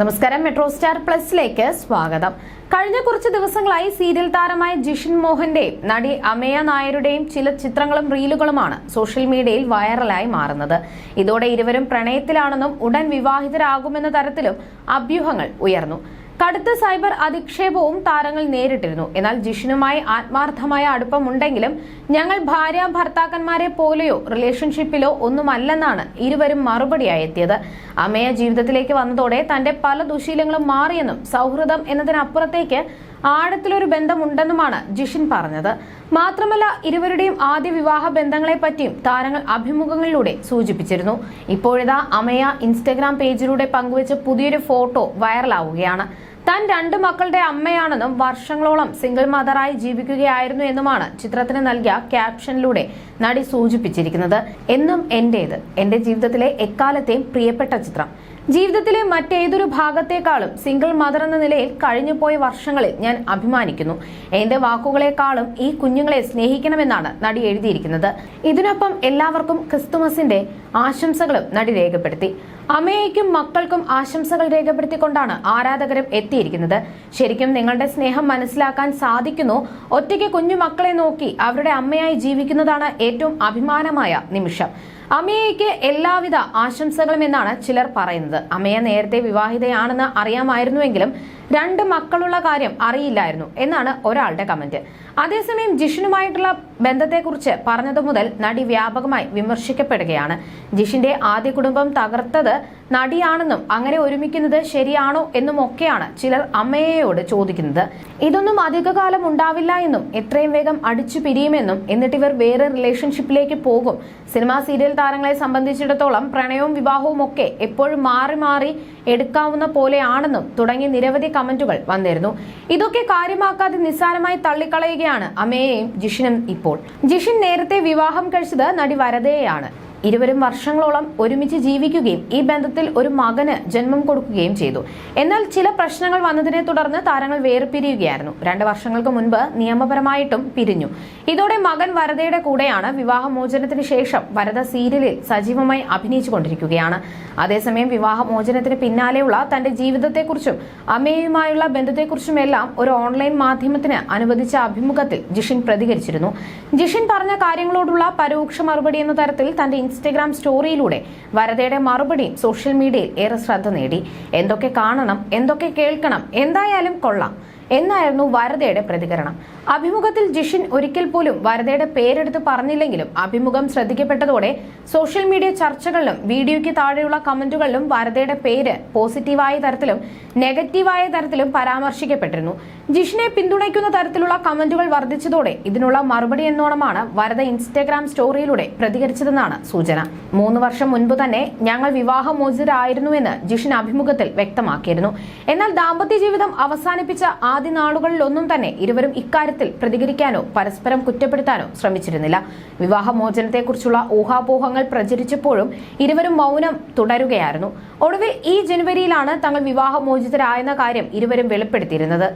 നമസ്കാരം metro star പ്ലസിലേക്ക് സ്വാഗതം. കഴിഞ്ഞ കുറച്ച് ദിവസങ്ങളായി സീരിയൽ താരമായ ജിഷിൻ മോഹന്റെയും നടി അമയ നായരുടെയും ചില ചിത്രങ്ങളും റീലുകളുമാണ് സോഷ്യൽ മീഡിയയിൽ വൈറലായി മാറുന്നത്. ഇതോടെ ഇരുവരും പ്രണയത്തിലാണെന്നും ഉടൻ വിവാഹിതരാകുമെന്ന തരത്തിലും അഭ്യൂഹങ്ങൾ ഉയർന്നു. കടുത്ത സൈബർ അധിക്ഷേപവും താരങ്ങൾ നേരിട്ടിരുന്നു. എന്നാൽ ജിഷിനുമായി ആത്മാർത്ഥമായ അടുപ്പമുണ്ടെങ്കിലും ഞങ്ങൾ ഭാര്യ ഭർത്താക്കന്മാരെ പോലെയോ റിലേഷൻഷിപ്പിലോ ഒന്നുമല്ലെന്നാണ് ഇരുവരും മറുപടിയായി എത്തിയത്. അമ്മയ ജീവിതത്തിലേക്ക് വന്നതോടെ തന്റെ പല ദുശീലങ്ങളും മാറിയെന്നും സൗഹൃദം എന്നതിനപ്പുറത്തേക്ക് ആഴത്തിലൊരു ബന്ധമുണ്ടെന്നുമാണ് ജിഷിൻ പറഞ്ഞത്. മാത്രമല്ല ഇരുവരുടെയും ആദ്യ വിവാഹ ബന്ധങ്ങളെ പറ്റിയും താരങ്ങൾ അഭിമുഖങ്ങളിലൂടെ സൂചിപ്പിച്ചിരുന്നു. ഇപ്പോഴിതാ അമയ ഇൻസ്റ്റഗ്രാം പേജിലൂടെ പങ്കുവച്ച പുതിയൊരു ഫോട്ടോ വൈറലാവുകയാണ്. താൻ രണ്ട് മക്കളുടെ അമ്മയാണെന്നും വർഷങ്ങളോളം സിംഗിൾ മദറായി ജീവിക്കുകയായിരുന്നു എന്നുമാണ് ചിത്രത്തിന് നൽകിയ ക്യാപ്ഷനിലൂടെ നടി സൂചിപ്പിച്ചിരിക്കുന്നത്. എന്നും എന്റേത് എന്റെ ജീവിതത്തിലെ എക്കാലത്തെയും പ്രിയപ്പെട്ട ചിത്രം. ജീവിതത്തിലെ മറ്റേതൊരു ഭാഗത്തേക്കാളും സിംഗിൾ മദർ എന്ന നിലയിൽ കഴിഞ്ഞുപോയ വർഷങ്ങളിൽ ഞാൻ അഭിമാനിക്കുന്നു. എന്റെ വാക്കുകളെക്കാളും ഈ കുഞ്ഞുങ്ങളെ സ്നേഹിക്കണമെന്നാണ് നടി എഴുതിയിരിക്കുന്നത്. ഇതിനൊപ്പം എല്ലാവർക്കും ക്രിസ്തുമസിന്റെ ആശംസകളും നടി രേഖപ്പെടുത്തി. അമ്മയ്ക്കും മക്കൾക്കും ആശംസകൾ രേഖപ്പെടുത്തിക്കൊണ്ടാണ് ആരാധകരും എത്തിയിരിക്കുന്നത്. ശരിക്കും നിങ്ങളുടെ സ്നേഹം മനസ്സിലാക്കാൻ സാധിക്കുന്നു. ഒറ്റയ്ക്ക് കുഞ്ഞു മക്കളെ നോക്കി അവരുടെ അമ്മയായി ജീവിക്കുന്നതാണ് ഏറ്റവും അഭിമാനമായ നിമിഷം. അമ്മയ്ക്ക് എല്ലാവിധ ആശംസകളും എന്നാണ് ചിലർ പറയുന്നത്. അമയ നേരത്തെ വിവാഹിതയാണെന്ന് അറിയാമായിരുന്നുവെങ്കിലും രണ്ട് മക്കളുള്ള കാര്യം അറിയില്ലായിരുന്നു എന്നാണ് ഒരാളുടെ കമന്റ്. അതേസമയം ജിഷിനുമായിട്ടുള്ള ബന്ധത്തെക്കുറിച്ച് പറഞ്ഞതു മുതൽ നടി വ്യാപകമായി വിമർശിക്കപ്പെടുകയാണ്. ജിഷിന്റെ ആദ്യ കുടുംബം തകർത്തത് നടിയാണെന്നും അങ്ങനെ ഒരുമിക്കുന്നത് ശരിയാണോ എന്നും ഒക്കെയാണ് ചിലർ അമ്മയോട് ചോദിക്കുന്നത്. ഇതൊന്നും അധികകാലം ഉണ്ടാവില്ല എന്നും എത്രയും വേഗം അടിച്ചു പിരിയുമെന്നും എന്നിട്ട് ഇവർ വേറെ റിലേഷൻഷിപ്പിലേക്ക് പോകും. സിനിമാ സീരിയൽ താരങ്ങളെ സംബന്ധിച്ചിടത്തോളം പ്രണയവും വിവാഹവും ഒക്കെ എപ്പോഴും മാറി മാറി എടുക്കാവുന്ന പോലെയാണെന്നും തുടങ്ങി നിരവധി കമന്റുകൾ വന്നിരുന്നു. ഇതൊക്കെ കാര്യമാക്കാതെ നിസ്സാരമായി തള്ളിക്കളയുകയാണ് അമ്മയെയും ജിഷിനും ഇപ്പോൾ. ജിഷിൻ നേരത്തെ വിവാഹം കഴിച്ചത് നടി വരദയെയാണ് ഇരുവരും വർഷങ്ങളോളം ഒരുമിച്ച് ജീവിക്കുകയും ഈ ബന്ധത്തിൽ ഒരു മകന് ജന്മം കൊടുക്കുകയും ചെയ്തു. എന്നാൽ ചില പ്രശ്നങ്ങൾ വന്നതിനെ തുടർന്ന് താരങ്ങൾ വേർപിരിയുകയായിരുന്നു. രണ്ട് വർഷങ്ങൾക്ക് മുൻപ് നിയമപരമായിട്ടും പിരിഞ്ഞു. ഇതോടെ മകൻ വരദയുടെ കൂടെയാണ് വിവാഹമോചനത്തിന് ശേഷം വരദ സീരിയലിൽ സജീവമായി അഭിനയിച്ചുകൊണ്ടിരിക്കുകയാണ്. അതേസമയം വിവാഹമോചനത്തിന് പിന്നാലെയുള്ള തന്റെ ജീവിതത്തെക്കുറിച്ചും അമ്മയുമായുള്ള ബന്ധത്തെക്കുറിച്ചുമെല്ലാം ഒരു ഓൺലൈൻ മാധ്യമത്തിന് അനുവദിച്ച അഭിമുഖത്തിൽ ജിഷിൻ പ്രതികരിച്ചിരുന്നു. ജിഷിൻ പറഞ്ഞ കാര്യങ്ങളോടുള്ള പരോക്ഷ മറുപടി എന്ന തരത്തിൽ തന്റെ ഇൻസ്റ്റഗ്രാം സ്റ്റോറിയിലൂടെ വരദയുടെ മറുപടിയും സോഷ്യൽ മീഡിയയിൽ ഏറെ ശ്രദ്ധ നേടി. എന്തൊക്കെ കാണണം എന്തൊക്കെ കേൾക്കണം എന്തായാലും കൊള്ളാം. എന്നായിരുന്നു വരദയുടെ പ്രതികരണം. അഭിമുഖത്തിൽ ജിഷിൻ ഒരിക്കൽ പോലും വരദയുടെ പേരെടുത്ത് പറഞ്ഞില്ലെങ്കിലും അഭിമുഖം ശ്രദ്ധിക്കപ്പെട്ടതോടെ സോഷ്യൽ മീഡിയ ചർച്ചകളിലും വീഡിയോയ്ക്ക് താഴെയുള്ള കമന്റുകളിലും വരദയുടെ പേര് പോസിറ്റീവായ തരത്തിലും നെഗറ്റീവായ തരത്തിലും പരാമർശിക്കപ്പെട്ടിരുന്നു. ജിഷിനെ പിന്തുണയ്ക്കുന്ന തരത്തിലുള്ള കമന്റുകൾ വർദ്ധിച്ചതോടെ ഇതിനുള്ള മറുപടി എന്നോണമാണ് വരദ ഇൻസ്റ്റാഗ്രാം സ്റ്റോറിയിലൂടെ പ്രതികരിച്ചതെന്നാണ് സൂചന. മൂന്ന് വർഷം മുൻപ് തന്നെ ഞങ്ങൾ വിവാഹമോചിതരായിരുന്നുവെന്ന് ജിഷിൻ അഭിമുഖത്തിൽ വ്യക്തമാക്കിയിരുന്നു. എന്നാൽ ദാമ്പത്യ ജീവിതം അവസാനിപ്പിച്ച ആദ്യ നാളുകളിലൊന്നും തന്നെ ഇരുവരും ഇക്കാര്യത്തിൽ പ്രതികരിക്കാനോ പരസ്പരം കുറ്റപ്പെടുത്താനോ ശ്രമിച്ചിരുന്നില്ല. വിവാഹമോചനത്തെക്കുറിച്ചുള്ള ഊഹാപോഹങ്ങൾ പ്രചരിച്ചപ്പോഴും ഇരുവരും മൗനം തുടരുകയായിരുന്നു. ഒടുവിൽ ഈ ജനുവരിയിലാണ് തങ്ങൾ വിവാഹമോചിതരായെന്ന കാര്യം ഇരുവരും വെളിപ്പെടുത്തിയിരുന്നത്.